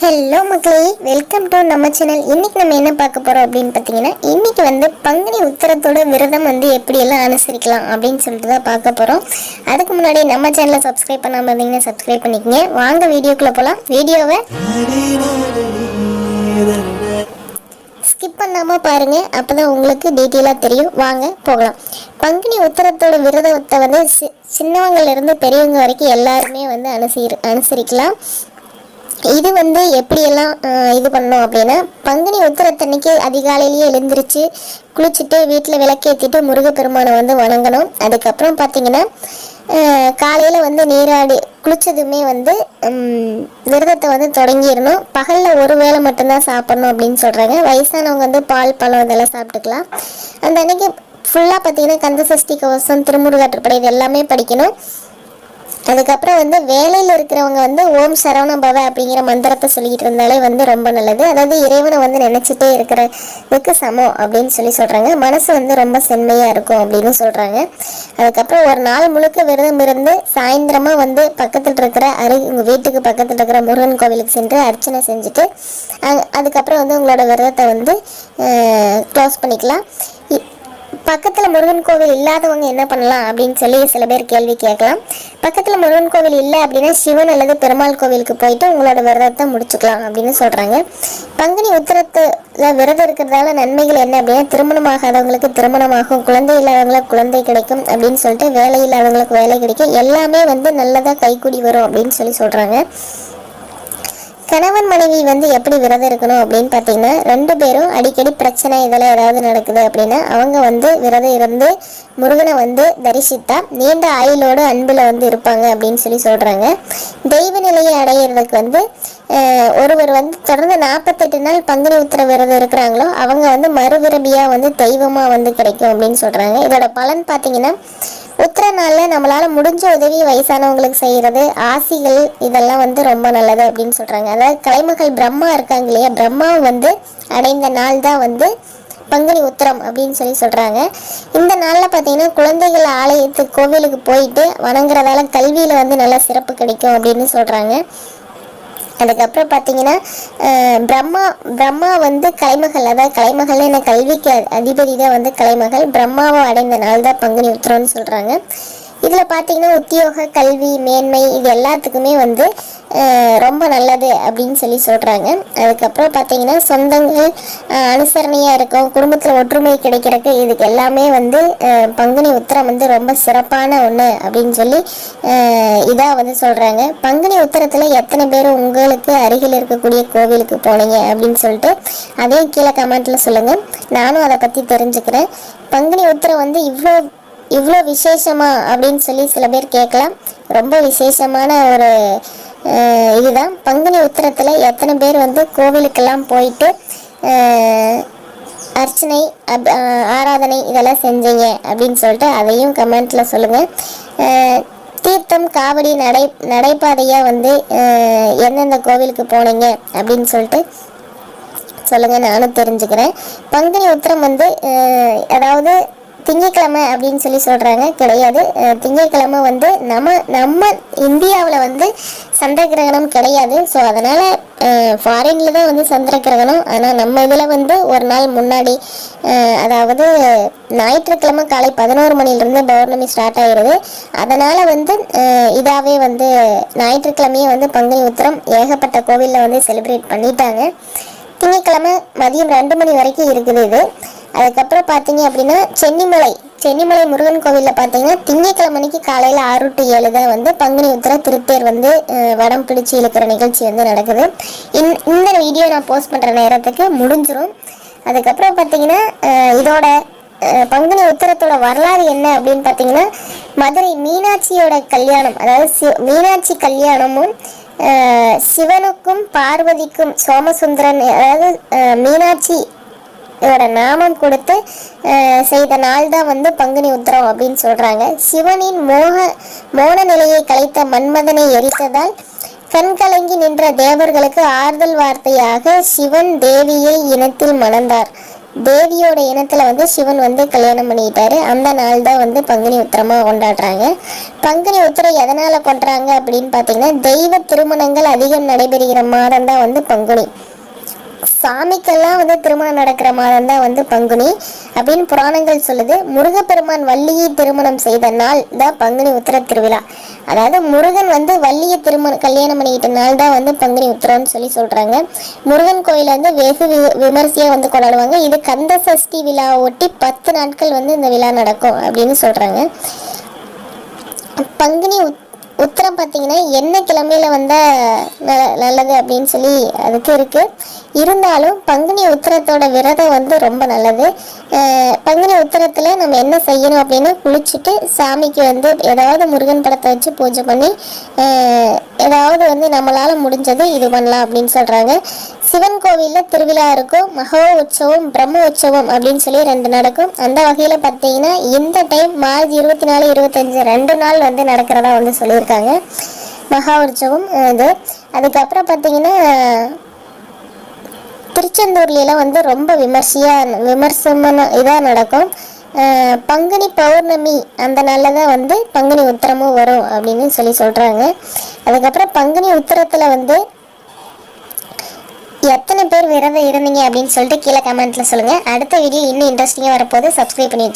Hello மக்களே. Welcome to நம்ம channel இன்றைக்கி நம்ம என்ன பார்க்க போகிறோம் அப்படின்னு பார்த்தீங்கன்னா இன்னைக்கு வந்து பங்குனி உத்தரத்தோட விரதம் வந்து எப்படியெல்லாம் அனுசரிக்கலாம் அப்படின்னு சொல்லிட்டு தான் பார்க்க போகிறோம் அதுக்கு முன்னாடி நம்ம சேனலை சப்ஸ்கிரைப் பண்ணாமல் இருந்தீங்கன்னா சப்ஸ்கிரைப் பண்ணிக்கங்க. வாங்க வீடியோக்குள்ளே போகலாம் வீடியோவை ஸ்கிப் பண்ணாமல் பாருங்க. அப்பதான் உங்களுக்கு டீட்டெயிலாக தெரியும். வாங்க போகலாம். பங்குனி உத்தரத்தோட விரதத்தை வந்து சி- சின்னவங்கள்ல இருந்து பெரியவங்க வரைக்கும் எல்லாருமே வந்து அனுசரி அனுசரிக்கலாம். இது வந்து எப்படியெல்லாம் ஆஹ், இது பண்ணோம் அப்படின்னா பங்குனி உத்திரத்தன்னைக்கு அதிகாலையிலேயே எழுந்திரிச்சு குளிச்சுட்டு வீட்டில் விளக்கேற்றிட்டு முருகப்பெருமானை வந்து வணங்கணும். அதுக்கப்புறம் பார்த்தீங்கன்னா காலையில் வந்து நீராடி குளிச்சதுமே வந்து உம், விரதத்தை வந்து தொடங்கிடணும். பகலில் ஒரு வேளை மட்டும்தான் சாப்பிடணும் அப்படின்னு சொல்கிறாங்க வயசானவங்க வந்து பால் பழம் இதெல்லாம் சாப்பிட்டுக்கலாம். அந்த அன்னைக்கு ஃபுல்லாக பார்த்தீங்கன்னா கந்த சஷ்டி கவசம் திருமுருகாற்றுப்படை இது எல்லாமே படிக்கணும். அதுக்கப்புறம் வந்து வேலையில் இருக்கிறவங்க வந்து ஓம் சரவண பவ அப்படிங்கிற மந்திரத்தை சொல்லிக்கிட்டு இருந்தாலே வந்து ரொம்ப நல்லது. அதாவது இறைவனை வந்து நினச்சிட்டே இருக்கிறதுக்கு சமம் அப்படின்னு சொல்லி சொல்கிறாங்க மனசு வந்து ரொம்ப செம்மையாக இருக்கும் அப்படின்னு சொல்கிறாங்க அதுக்கப்புறம் ஒரு நாள் முழுக்க விரதம் இருந்து சாயந்தரமாக வந்து பக்கத்தில் இருக்கிற அரு உங்கள் வீட்டுக்கு பக்கத்தில் இருக்கிற முருகன் கோவிலுக்கு சென்று அர்ச்சனை செஞ்சுட்டு அங் அதுக்கப்புறம் வந்து உங்களோட விரதத்தை வந்து க்ளோஸ் பண்ணிக்கலாம். இ- பக்கத்தில் முருகன் கோவில் இல்லாதவங்க என்ன பண்ணலாம் அப்படின்னு சொல்லி சில பேர் கேள்வி கேட்கலாம். பக்கத்தில் முருகன் கோவில் இல்லை அப்படின்னா சிவன் அல்லது பெருமாள் கோவிலுக்கு போயிட்டு உங்களோட விரதத்தை முடிச்சுக்கலாம் அப்படின்னு சொல்கிறாங்க பங்குனி உத்தரத்தில் விரதம் இருக்கிறதால நன்மைகள் என்ன அப்படின்னா திருமணமாகாதவங்களுக்கு திருமணமாகும் குழந்தை இல்லாதவங்களுக்கு குழந்தை கிடைக்கும் அப்படின்னு சொல்லிட்டு வேலை இல்லாதவங்களுக்கு வேலை கிடைக்கும். எல்லாமே வந்து நல்லதாக கைக்கூடி வரும் அப்படின்னு சொல்லி சொல்கிறாங்க கணவன் மனைவி வந்து எப்படி விரதம் இருக்கணும் அப்படின்னு பார்த்தீங்கன்னா ரெண்டு பேரும் அடிக்கடி பிரச்சனை இதெல்லாம் ஏதாவது நடக்குது அப்படின்னா அவங்க வந்து விரதம் இருந்து முருகனை வந்து தரிசித்தா நீண்ட ஆயுளோடு அன்பில் வந்து இருப்பாங்க அப்படின்னு சொல்லி சொல்கிறாங்க தெய்வ நிலையை அடையிறதுக்கு வந்து ஒருவர் வந்து தொடர்ந்து நாற்பத்தெட்டு நாள் பங்குனி உத்திர விரதம் இருக்கிறாங்களோ அவங்க வந்து மறுவிரபியாக வந்து தெய்வமாக வந்து கிடைக்கும் அப்படின்னு சொல்கிறாங்க இதோட பலன் பார்த்தீங்கன்னா உத்திர நாளில் நம்மளால் முடிஞ்ச உதவி வயசானவங்களுக்கு செய்கிறது ஆசிகள் இதெல்லாம் வந்து ரொம்ப நல்லது அப்படின்னு சொல்கிறாங்க அதாவது கலைமகள் பிரம்மா இருக்காங்க இல்லையா? பிரம்மா வந்து அடைந்த நாள் தான் வந்து பங்குனி உத்திரம் அப்படின்னு சொல்லி சொல்கிறாங்க இந்த நாளில் பார்த்தீங்கன்னா குழந்தைகள் ஆலயத்துக்கு கோவிலுக்கு போயிட்டு வணங்குறதால கல்வியில் வந்து நல்லா சிறப்பு கிடைக்கும் அப்படின்னு சொல்கிறாங்க அதுக்கப்புறம் பார்த்தீங்கன்னா பிரம்மா பிரம்மா வந்து கலைமகள் அதாவது கலைமகள் என்ன கல்விக்கு அதிபதி தான் வந்து கலைமகள். பிரம்மாவை அடைந்த நாள் தான் பங்குனி உத்திரம்னு சொல்கிறாங்க இதில் பார்த்தீங்கன்னா உத்தியோக கல்வி மேன்மை இது எல்லாத்துக்குமே வந்து ரொம்ப நல்லது அப்படின்னு சொல்லி சொல்கிறாங்க அதுக்கப்புறம் பார்த்தீங்கன்னா சொந்தங்கள் அனுசரணையாக இருக்கும் குடும்பத்தில் ஒற்றுமை கிடைக்கிறதுக்கு இதுக்கு எல்லாமே வந்து பங்குனி உத்திரம் வந்து ரொம்ப சிறப்பான ஒன்று அப்படின்னு சொல்லி இதாக வந்து சொல்கிறாங்க பங்குனி உத்திரத்தில் எத்தனை பேர் உங்களுக்கு அருகில் இருக்கக்கூடிய கோவிலுக்கு போனீங்க அப்படின்னு சொல்லிட்டு அதையும் கீழே கமெண்ட்டில் சொல்லுங்கள் நானும் அதை பற்றி தெரிஞ்சுக்கிறேன். பங்குனி உத்திரம் வந்து இவ்வளோ இவ்வளோ விசேஷமா அப்படின்னு சொல்லி சில பேர் கேட்கலாம். ரொம்ப விசேஷமான ஒரு இதுதான். பங்குனி உத்திரத்தில் எத்தனை பேர் வந்து கோவிலுக்கெல்லாம் போயிட்டு அர்ச்சனை அப் ஆராதனை இதெல்லாம் செஞ்சீங்க அப்படின்னு சொல்லிட்டு அதையும் கமெண்ட்டில் சொல்லுங்கள் தீர்த்தம் காவடி நடை நடைபாதையாக வந்து எந்தெந்த கோவிலுக்கு போனீங்க அப்படின்னு சொல்லிட்டு சொல்லுங்கள் நானும் தெரிஞ்சுக்கிறேன். பங்குனி உத்திரம் வந்து அதாவது திங்கக்கிழமை அப்படின்னு சொல்லி சொல்கிறாங்க கிடையாது. திங்கக்கிழமை வந்து நம்ம நம்ம இந்தியாவில் வந்து சந்திர கிரகணம் கிடையாது. ஸோ அதனால் ஃபாரின்ல தான் வந்து சந்திர கிரகணம். ஆனால் நம்ம இதில் வந்து ஒரு நாள் முன்னாடி அதாவது ஞாயிற்றுக்கிழமை காலை பதினோரு மணிலேருந்து பௌர்ணமி ஸ்டார்ட் ஆகிடுது அதனால் வந்து இதாகவே வந்து ஞாயிற்றுக்கிழமையே வந்து பங்குனி உத்திரம் ஏகப்பட்ட கோவிலில் வந்து செலிப்ரேட் பண்ணிட்டாங்க. திங்கக்கிழமை மதியம் ரெண்டு மணி வரைக்கும் இருக்குது இது. அதுக்கப்புறம் பார்த்தீங்க அப்படின்னா சென்னிமலை சென்னிமலை முருகன் கோவிலில் பார்த்தீங்கன்னா திங்கட்கிழமைக்கு காலையில் ஆறு டு ஏழு தான் வந்து பங்குனி உத்தர திருத்தேர் வந்து வடம் பிடிச்சி இழுக்கிற நிகழ்ச்சி வந்து நடக்குது. இந் இந்த வீடியோ நான் போஸ்ட் பண்ணுற நேரத்துக்கு முடிஞ்சிடும் அதுக்கப்புறம் பார்த்தீங்கன்னா இதோட பங்குனி உத்தரத்தோட வரலாறு என்ன அப்படின்னு பார்த்தீங்கன்னா மதுரை மீனாட்சியோட கல்யாணம் அதாவது மீனாட்சி கல்யாணமும் சிவனுக்கும் பார்வதிக்கும் சோமசுந்தரன் அதாவது மீனாட்சி இதோட நாமம் கொடுத்து செய்த நாள் தான் வந்து பங்குனி உத்திரம் அப்படின்னு சொல்றாங்க. சிவனின் மோக மோன நிலையை கலைத்த மன்மதனை எரித்ததால் கண் கலங்கி நின்ற தேவர்களுக்கு ஆறுதல் வார்த்தையாக சிவன் தேவியை இனத்தில் மணந்தார். தேவியோட இனத்துல வந்து சிவன் வந்து கல்யாணம் பண்ணிக்கிட்டாரு அந்த நாள் தான் வந்து பங்குனி உத்திரமா கொண்டாடுறாங்க. பங்குனி உத்திரம் எதனால கொண்டாடுறாங்க அப்படின்னு பார்த்தீங்கன்னா தெய்வ திருமணங்கள் அதிகம் நடைபெறுகிற மாதம் தான் வந்து பங்குனி. சாமிக்கெல்லாம் வந்து திருமணம் நடக்கிற மாதம் தான் வந்து பங்குனி. அப்படின்னு புராணங்கள் சொல்லுது. முருகப்பெருமான் வள்ளியை திருமணம் செய்த நாள் தான் பங்குனி உத்திர திருவிழா. அதாவது முருகன் வந்து வள்ளியை திருமணம் கல்யாணம் பண்ணிக்கிட்ட நாள் தான் வந்து பங்குனி உத்திரம்னு சொல்லி சொல்றாங்க. முருகன் கோயில வந்து வெகு வி- விமரிசையா வந்து கொண்டாடுவாங்க. இது கந்த சஷ்டி விழாவை ஒட்டி பத்து நாட்கள் வந்து இந்த விழா நடக்கும் அப்படின்னு சொல்றாங்க. பங்குனி உத்- உத்தரம் பார்த்தீங்கன்னா என்ன கிழமையில வந்தால் நல்லது அப்படின்னு சொல்லி அதுக்கு இருக்குது இருந்தாலும் பங்குனி உத்தரத்தோட விரதம் வந்து ரொம்ப நல்லது. பங்குனி உத்தரத்தில் நம்ம என்ன செய்யணும் அப்படின்னா குளிச்சுட்டு சாமிக்கு வந்து ஏதாவது முருகன் படத்தை வச்சு பூஜை பண்ணி ஏதாவது வந்து நம்மளால் முடிஞ்சது இது பண்ணலாம் அப்படின்னு சொல்கிறாங்க சிவன் கோவிலில் திருவிழா இருக்கும். மகோ உற்சவம் பிரம்ம உற்சவம் அப்படின்னு சொல்லி ரெண்டு நடக்கும். அந்த வகையில் பார்த்தீங்கன்னா இந்த டைம் மார்ச் இருபத்தி நாலு இருபத்தஞ்சு ரெண்டு நாள் வந்து நடக்கிறதா வந்து சொல்லியிருக்காங்க. மகா உற்சவம் இது. அதுக்கப்புறம் பார்த்தீங்கன்னா திருச்செந்தூர்லாம் வந்து ரொம்ப விமர்சையாக விமர்சமான இதாக நடக்கும். பங்குனி பௌர்ணமி அந்த நாளில் தான் வந்து பங்குனி உத்திரமும் வரும் அப்படின்னு சொல்லி சொல்கிறாங்க அதுக்கப்புறம் பங்குனி உத்திரத்தில் வந்து எத்தனை பேர் விரதம் இருந்தீங்க அப்படின்னு சொல்லிட்டு கீழே கமெண்ட்ல சொல்லுங்க. அடுத்த வீடியோ இன்னும் இன்ட்ரெஸ்டிங்காக வரப்போது சப்ஸ்கிரைப் பண்ணி